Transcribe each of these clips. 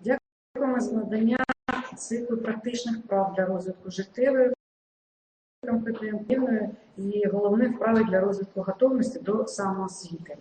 Дякуємо за надання циклу практичних прав для розвитку життєвої, компетентивної і головне вправи для розвитку готовності до самоосвіти.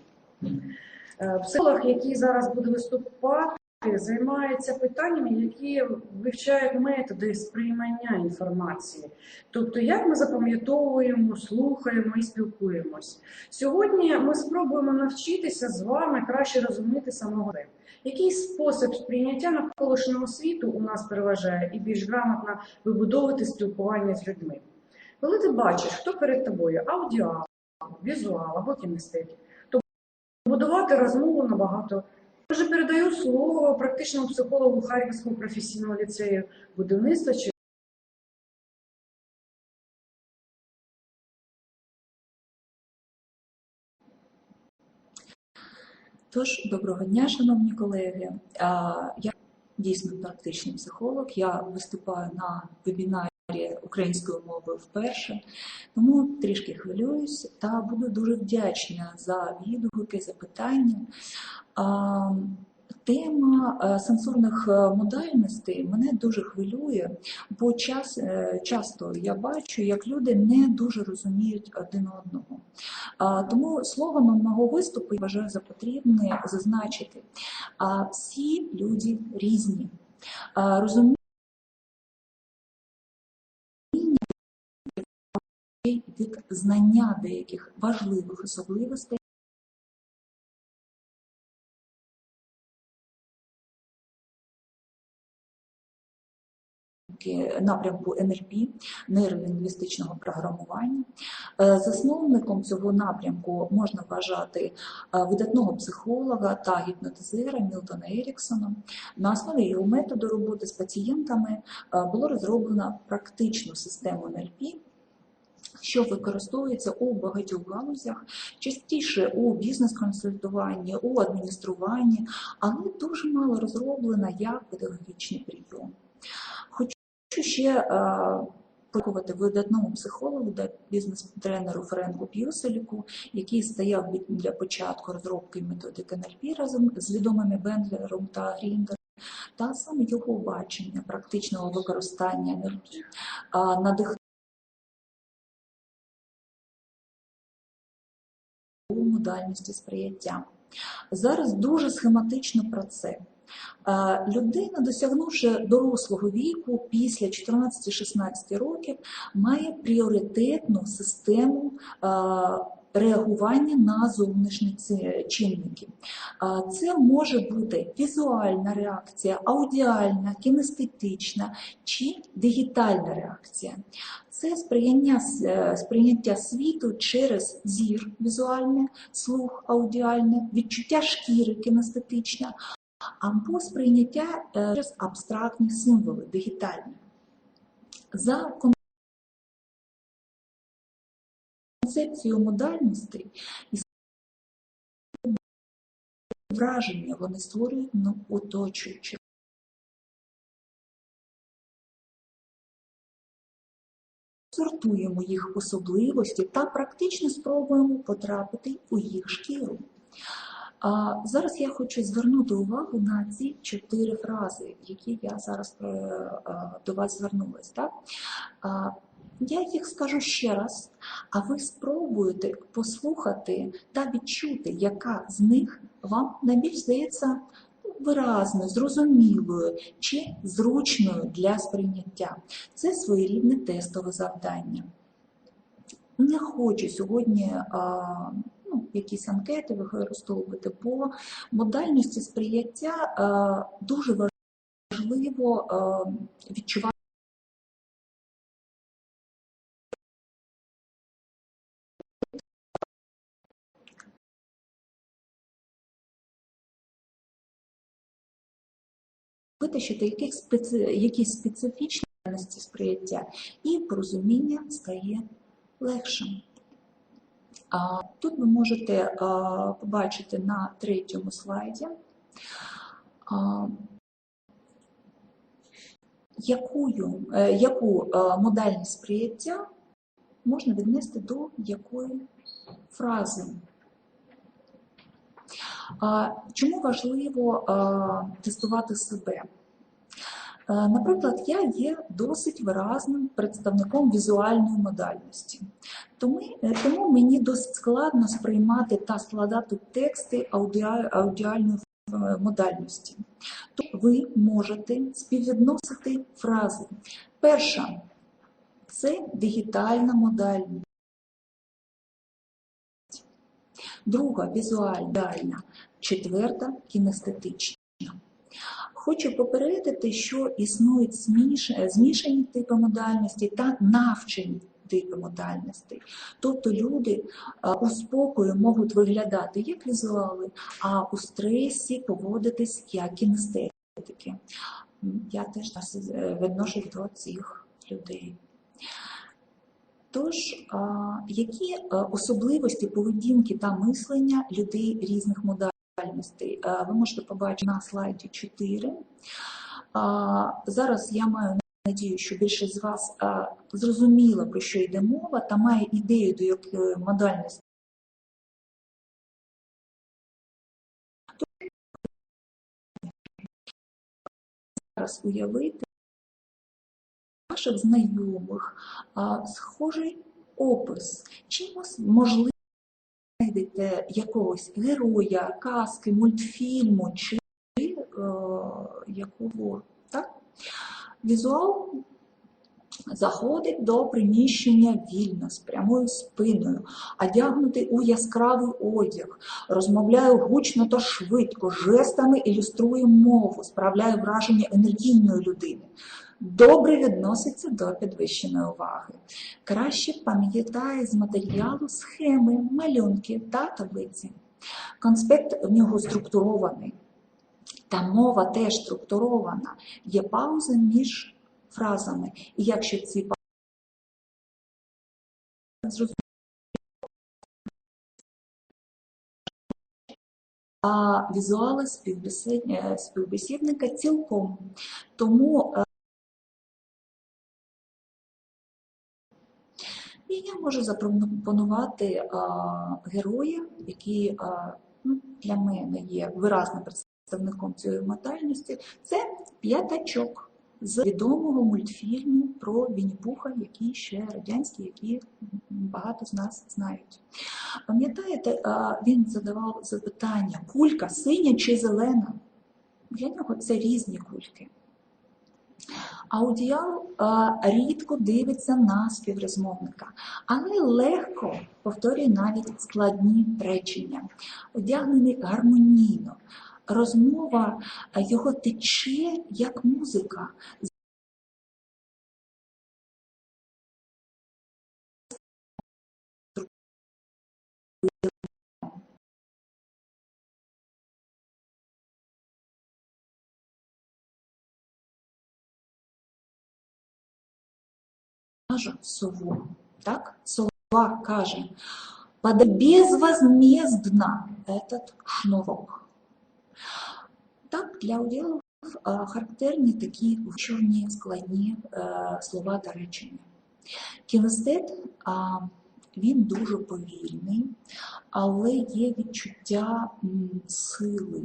Е, Психолог, який зараз буде виступати, займається питаннями, які вивчають методи сприймання інформації. Тобто, як ми запам'ятовуємо, слухаємо і спілкуємось. Сьогодні ми спробуємо навчитися з вами краще розуміти самого себе. Який спосіб сприйняття навколишнього світу у нас переважає і більш грамотно вибудовувати спілкування з людьми? Коли ти бачиш, хто перед тобою аудіал, візуал або кінестетик, то будувати розмову набагато. Отже, передаю слово практичному психологу Харківського професійного ліцею будівництва Тож, доброго дня, шановні колеги. Я дійсно практичний психолог. Я виступаю на вебінарі української мови вперше, тому трішки хвилююсь та буду дуже вдячна за відгуки, запитання. Тема е, сенсорних е, модальностей мене дуже хвилює, бо час, е, часто я бачу, як люди не дуже розуміють один одного. Тому слоганом мого виступу я вважаю за потрібне зазначити, всі люди різні. Розуміння від знання деяких важливих особливостей. Напрямку НЛП, нейролінгвістичного програмування. Е, Засновником цього напрямку можна вважати е, видатного психолога та гіпнотизера Мілтона Еріксона. На основі його методу роботи з пацієнтами е, було розроблено практичну систему НЛП, що використовується у багатьох галузях, частіше у бізнес-консультуванні, у адмініструванні, але дуже мало розроблена як педагогічний прийом. Хочу ще е, подякувати видатному психологу та бізнес-тренеру Френку П'юселіку, який стояв для початку розробки методики НЛП разом з відомими Бендлером та Гріндером. Та саме його бачення практичного використання НЛП надихнуло модальності сприяття. Зараз дуже схематично про це. Людина, досягнувши дорослого віку після 14-16 років, має пріоритетну систему реагування на зовнішні чинники. Це може бути візуальна реакція, аудіальна, кінестетична чи дигітальна реакція. Це сприйняття, сприйняття світу через зір візуальне, слух аудіальне, відчуття шкіри кінестетичне, або сприйняття через абстрактні символи, дигітальні. За концепцією модальностей і враження вони створюють ну, оточуючи. Сортуємо їх особливості та практично спробуємо потрапити у їх шкіру. А зараз я хочу звернути увагу на ці чотири фрази, які я зараз до вас звернулася. Так? Я їх скажу ще раз, а ви спробуєте послухати та відчути, яка з них вам найбільш здається виразною, зрозумілою чи зручною для сприйняття. Це своєрідне тестове завдання. Не хочу сьогодні ну, якісь анкети використовувати, бо модальності сприяття дуже важливо відчувати. Витащити яких специ... якісь специфічності сприяття, і порозуміння стає легшим. Тут ви можете побачити на третьому слайді, якою, е, яку модальність сприяття можна віднести до якої фрази. Чому важливо тестувати себе? Е, Наприклад, я є досить виразним представником візуальної модальності, тому, е, тому мені досить складно сприймати та складати тексти аудіальної е, модальності. Тобто ви можете співвідносити фрази. Перша це дигітальна модальність. Друга візуальна, четверта кінестетична. Хочу попередити, що існують зміш- змішані типи модальності та навчені типи модальностей. Тобто люди у спокою можуть виглядати як візуали, а у стресі поводитись як кінестетики. Я теж е, відношусь до цих людей. Тож, які е, особливості поведінки та мислення людей різних модальностей? Е, Ви можете побачити на слайді 4. Зараз я маю надію, що більшість з вас а, зрозуміла, про що йде мова, та має ідею, до якої модальності. Зараз уявити ваших знайомих схожий опис. Чимось можливо знайдете якогось героя, казки, мультфільму чи е, якого. Так? Візуал заходить до приміщення вільно, з прямою спиною, одягнутий у яскравий одяг, розмовляє гучно та швидко, жестами ілюструє мову, справляє враження енергійної людини. Добре відноситься до підвищеної уваги. Краще пам'ятає з матеріалу схеми, малюнки та таблиці. Конспект в нього структурований. Та мова теж структурована. Є паузи між фразами. І якщо ці паузи а візуали е, співбесідника цілком. Тому І я можу запропонувати а, героя, який а, ну, для мене є виразним представником цієї модальності. Це п'ятачок з відомого мультфільму про Вінні-Пуха, який ще радянський, який багато з нас знають. Пам'ятаєте, він задавав запитання: кулька синя чи зелена? Для нього це різні кульки. Аудіал а, рідко дивиться на співрозмовника, але легко повторює навіть складні речення, одягнений гармонійно. Розмова його тече як музика. Каже сову. Так? Сова каже, «Подай безвозмездно этот шнурок. Так, для уділів характерні такі чорні складні е, слова та речення. Кінестет, він дуже повільний, але є відчуття сили.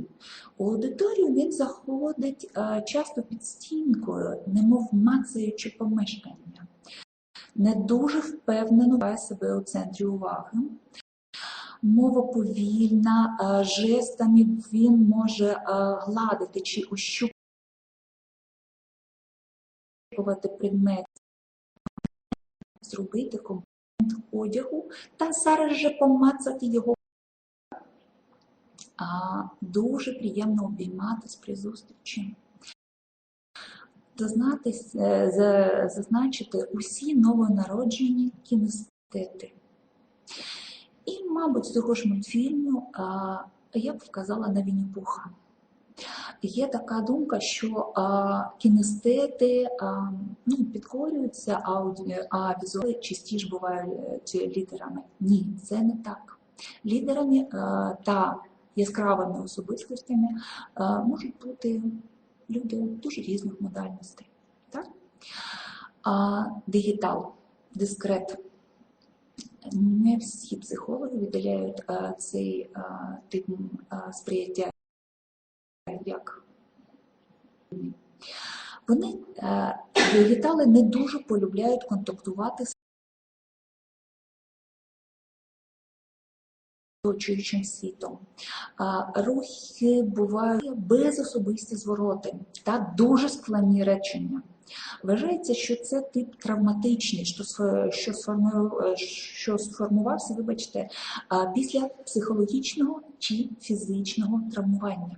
У аудиторію він заходить е, часто під стінкою, немов мацаючи помешкання не дуже впевнено себе у центрі уваги. Мова повільна, е, жестами він може е, гладити чи ощупувати предмет, зробити комплімент одягу та зараз же помацати його. Дуже приємно обійматись при зустрічі. Е, зазначити усі новонароджені кінестети. І, мабуть, з цього ж мультфільму я б вказала на Вінні-Пуха. Є така думка, що а, кінестети а, ну, підкорюються, а, ауді- а візуали частіше бувають е, лідерами. Ні, це не так. Лідерами а, та яскравими особистостями а, можуть бути люди дуже різних модальностей. Так? А, дигітал, дискрет. Не всі психологи виділяють цей тип сприйняття як вони дієтали не дуже полюбляють контактувати оточуючим світом. Рухи бувають безособисті звороти та дуже складні речення. Вважається, що це тип травматичний, що, що, сформувався, вибачте, після психологічного чи фізичного травмування.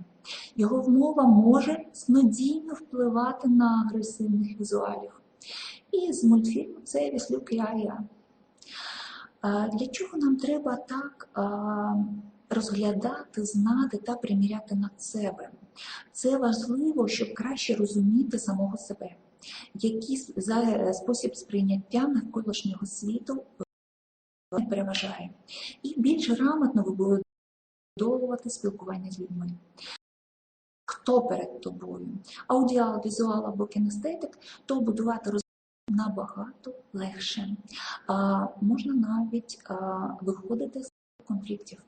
Його вмова може снодійно впливати на агресивних візуалів. І з мультфільму це Віслюк Арія. Для чого нам треба так розглядати, знати та приміряти над себе? Це важливо, щоб краще розуміти самого себе, який спосіб сприйняття навколишнього світу переважає, і більш грамотно вибудовувати спілкування з людьми. Хто перед тобою? Аудіал, візуал або кінестетик, то будувати роз- набагато легше. А, можна навіть а, виходити з конфліктів.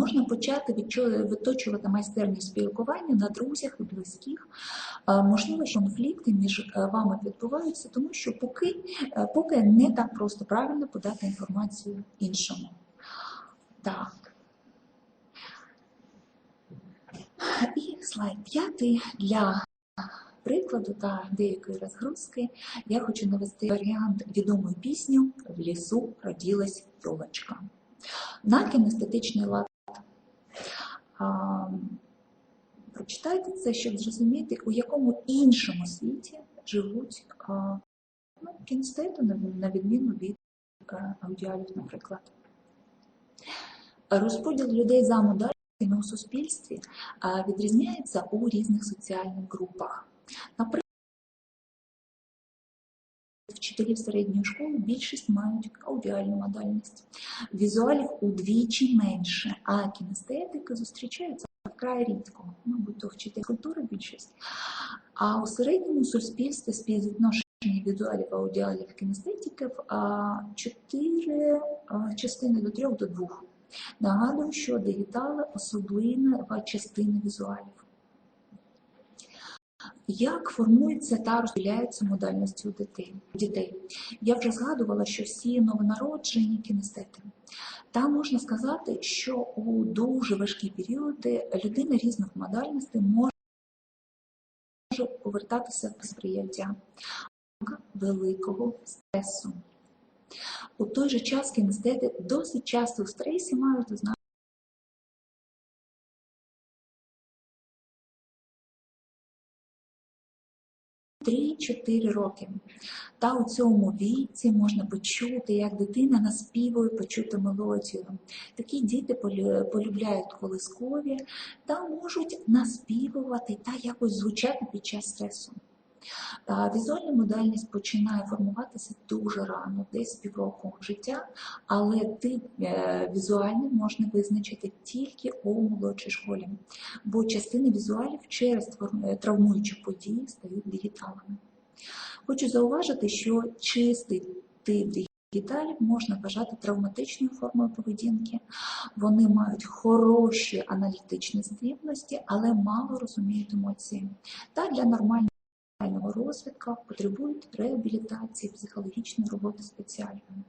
Можна почати виточувати майстерність спілкування на друзях і близьких. Можливо, що конфлікти між е, вами відбуваються, тому що поки, е, поки не так просто правильно подати інформацію іншому. Так. І слайд п'ятий для прикладу та деякої розгрузки я хочу навести варіант відомої пісні В лісу родилась тілочка на кінестетичний лад. Прочитайте це, щоб зрозуміти, у якому іншому світі живуть ну, кінестети, на, відміну від аудіалів, наприклад. Розподіл людей за модальностями у суспільстві відрізняється у різних соціальних групах. Наприклад, вчителів середньої школи більшість мають аудіальну модальність. Візуалів удвічі менше, а кінестетики зустрічаються вкрай рідко. Мабуть, то вчитель культури більшість. А у середньому суспільстві співвідношення візуалів, аудіалів, кінестетиків а, 4 частини до 3 до 2. Нагадую, що дигітали особлива частина візуалів. Як формується та розподіляється модальності у дітей? Я вже згадувала, що всі новонароджені кінестети. Там можна сказати, що у дуже важкі періоди людина різних модальностей може повертатися в сприяття великого стресу. У той же час кінестети досить часто в стресі мають ознаки 3-4 роки. Та у цьому віці можна почути, як дитина наспівує почути мелодію. Такі діти полюбляють колискові та можуть наспівувати та якось звучати під час стресу. Візуальна модальність починає формуватися дуже рано, десь півроку життя, але тип е, візуальний можна визначити тільки у молодшій школі, бо частини візуалів через травмуючі події стають дигіталами. Хочу зауважити, що чистий тип дигіталів можна вважати травматичною формою поведінки. Вони мають хороші аналітичні здібності, але мало розуміють емоції. Та для нормального розвитку потребують реабілітації, психологічної роботи спеціальної.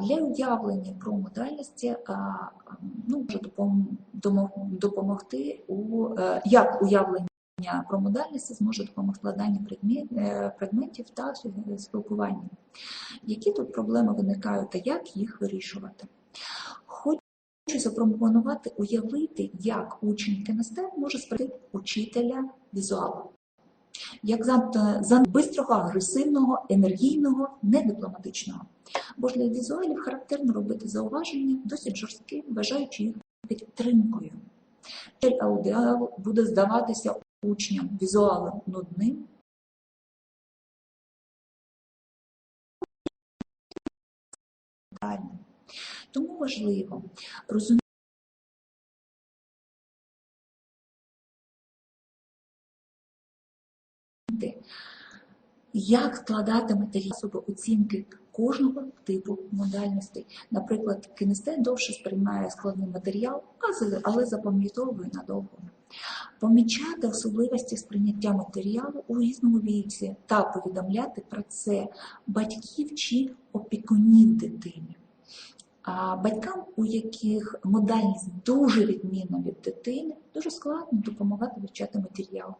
Для уявлення про модальності ну, може допомогти у е, як уявлення про модальності зможе допомогти складання е, предметів та спілкування. Які тут проблеми виникають та як їх вирішувати? Хочу запропонувати уявити, як учень кінестет може сприйти учителя візуалу. Як за, бистрого, агресивного, енергійного, недипломатичного. Бо ж для візуалів характерно робити зауваження досить жорсткі, вважаючи їх підтримкою. Вчитель аудіал буде здаватися учням візуалом нудним. Тому важливо розуміти, інструменти, як складати матеріал особи оцінки кожного типу модальностей. Наприклад, кінестет довше сприймає складний матеріал, але запам'ятовує надовго. Помічати особливості сприйняття матеріалу у різному віці та повідомляти про це батьків чи опікунів дитини. Батькам, у яких модальність дуже відмінна від дитини, дуже складно допомагати вивчати матеріал.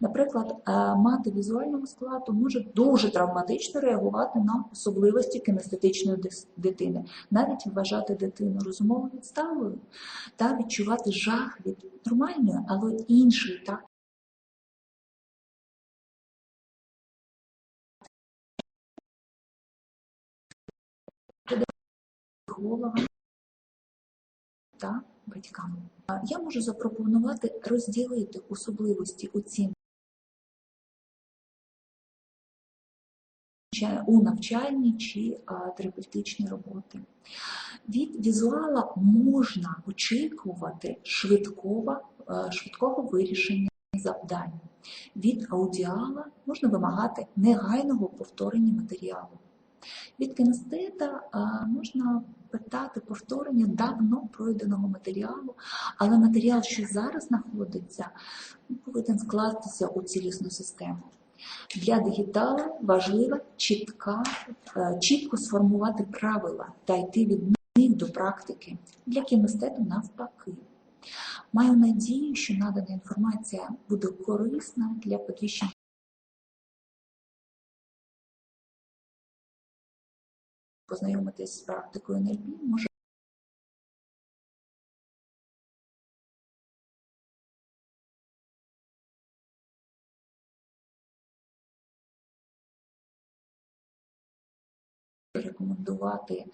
Наприклад, е, мати візуального складу може дуже травматично реагувати на особливості кінестетичної дитини, навіть вважати дитину розумово відставою та відчувати жах від нормальної, але іншої та психолога та батькам. Я можу запропонувати розділити особливості оцінки у навчальні чи терапевтичні роботи. Від візуала можна очікувати швидкого, швидкого вирішення завдань. Від аудіала можна вимагати негайного повторення матеріалу. Від кінестета можна питати повторення давно пройденого матеріалу, але матеріал, що зараз знаходиться, повинен скластися у цілісну систему. Для дигітала важливо чітка, е, чітко сформувати правила та йти від них до практики. Для кінестету навпаки. Маю надію, що надана інформація буде корисна для підвищення познайомитись з практикою НЛП, може рекомендувати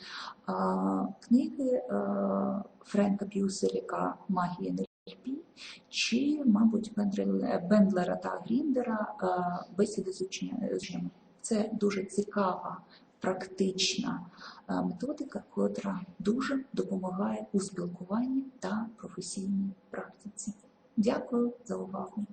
а, книги а, Френка Б'юселіка Магія НЛП чи, мабуть, Бендлера та Гріндера а, Бесіди з учнями. Це дуже цікава практична методика, котра дуже допомагає у спілкуванні та професійній практиці. Дякую за увагу.